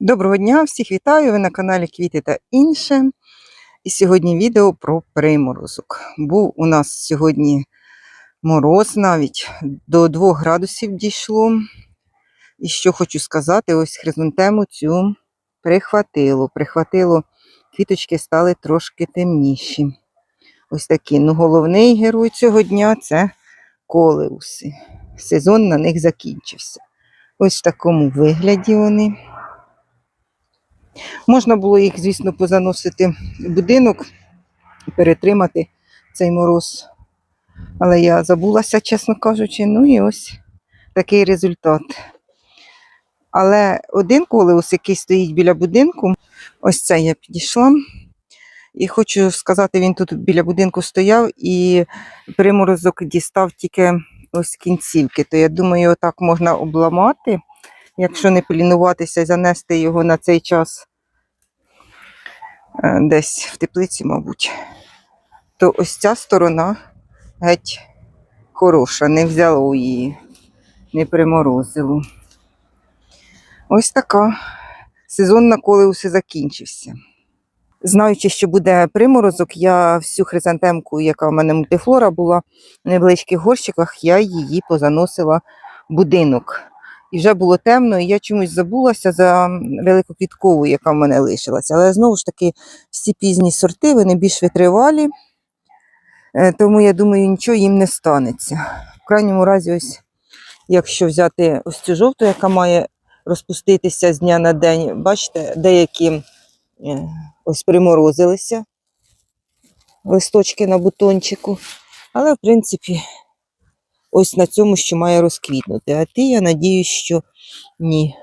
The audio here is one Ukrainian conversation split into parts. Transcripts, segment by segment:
Доброго дня, всіх вітаю! Ви на каналі Квіти та інше. І сьогодні відео про приморозок. Був у нас сьогодні мороз навіть до 2 градусів дійшло. І що хочу сказати, ось хризантему цю прихватило. Прихватило, квіточки стали трошки темніші. Ось такі. Ну, головний герой цього дня це колеуси. Сезон на них закінчився. Ось в такому вигляді вони. Можна було їх, звісно, позаносити в будинок, перетримати цей мороз. Але я забулася, чесно кажучи, ну і ось такий результат. Але один колеус, який стоїть біля будинку, ось це я підійшла. І хочу сказати, він тут біля будинку стояв і приморозок дістав тільки ось кінцівки. То я думаю, отак можна обламати, якщо не полінуватися занести його на цей час десь в теплиці, мабуть, то ось ця сторона геть хороша, не взяло її, не приморозило. Ось така. Сезон на колеуси закінчився. Знаючи, що буде приморозок, я всю хризантемку, яка в мене мультифлора була в невеличких горщиках, я її позаносила в будинок. І вже було темно, і я чомусь забулася за великоквіткову, яка в мене лишилася. Але знову ж таки, всі пізні сорти, вони більш витривалі, е, тому я думаю, нічого їм не станеться. В крайньому разі, ось, якщо взяти ось цю жовту, яка має розпуститися з дня на день, бачите, деякі е, ось приморозилися листочки на бутончику. Але, в принципі, ось на цьому, що має розквітнути. А ти, я надіюсь, що ні.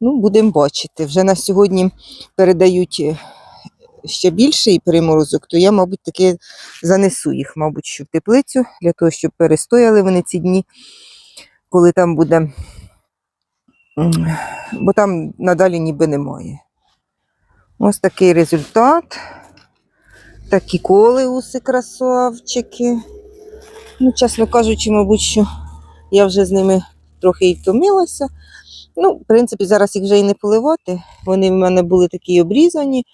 Ну, будемо бачити. Вже на сьогодні передають е, ще більший приморозок, то я, мабуть, таки занесу їх, мабуть, що в теплицю, для того, щоб перестояли вони ці дні, коли там буде. Бо там надалі ніби немає. Ось такий результат. Такі колеуси красавчики. Ну, чесно кажучи, мабуть, що я вже з ними трохи і втомилася. Ну, в принципі, зараз їх вже і не поливати. Вони в мене були такі обрізані,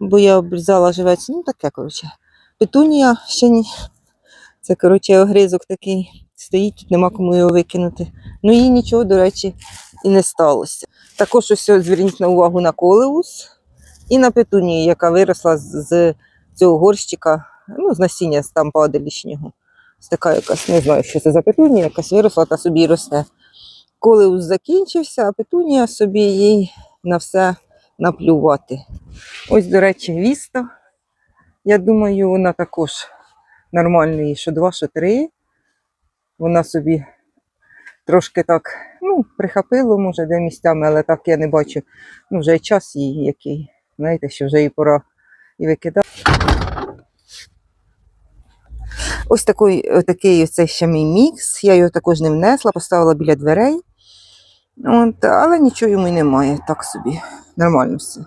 бо я обрізала живець. Ну, таке, коротше. Петунія ще ні. Це, коротше, огризок такий стоїть, тут нема кому його викинути. Ну, їй нічого, до речі, і не сталося. Також ось зверніть на увагу на колеус і на петунію, яка виросла з, цього горщика, ну, з насіння там падалішнього. Ось така якась, не знаю, що це за петунія, якась виросла та собі росте. Колеус закінчився, а петунія собі їй на все наплювати. Ось, до речі, віста. Я думаю, вона також нормальної, що два, що три. Вона собі трошки так, ну, прихопило, може, де місцями, але так я не бачу. Ну, вже час її який. Знаєте, що вже і пора і викидати. Ось такий, ось такий оце ще мій мікс. Я його також не внесла, поставила біля дверей. От, але нічого йому й немає, так собі. Нормально все.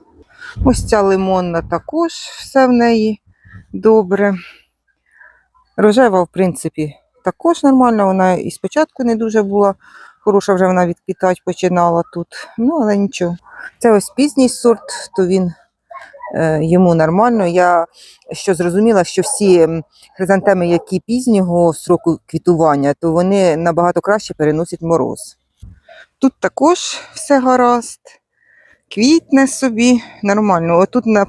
Ось ця лимонна також все в неї добре. Рожева, в принципі, також нормальна. Вона і спочатку не дуже була хороша, вже вона відквітати починала тут. Ну, але нічого. Це ось пізній сорт, то він е, йому нормально. Я що зрозуміла, що всі хризантеми, які пізнього строку квітування, то вони набагато краще переносять мороз. Тут також все гаразд, квітне собі нормально. Отут на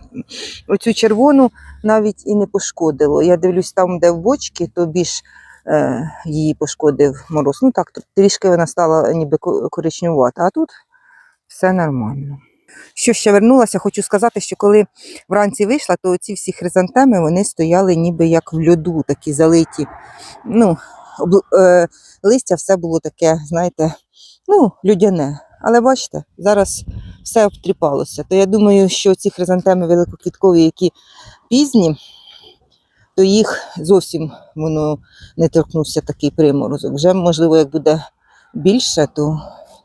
оцю червону навіть і не пошкодило. Я дивлюсь, там, де в бочці, то більш е, її пошкодив мороз. Ну так, трішки вона стала ніби ко- коричневата, а тут все нормально. Що ще вернулася, хочу сказати, що коли вранці вийшла, то ці всі хризантеми вони стояли ніби як в льоду, такі залиті. Ну, е, листя все було таке, знаєте, ну, людяне. Але бачите, зараз все обтріпалося. То я думаю, що ці хризантеми великоквіткові, які пізні, то їх зовсім воно не торкнувся такий приморозок. Вже, можливо, як буде більше, то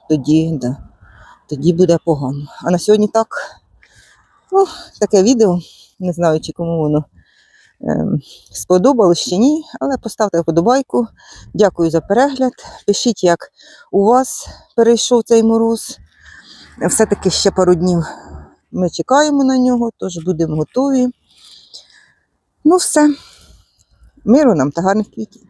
тоді, да, тоді буде погано. А на сьогодні так, ну, таке відео. Не знаю, чи кому воно ем, сподобалось чи ні, але поставте вподобайку. Дякую за перегляд. Пишіть, як у вас перейшов цей мороз. все-таки ще пару днів ми чекаємо на нього, тож будемо готові. Ну, все. Миру нам та гарних квітів.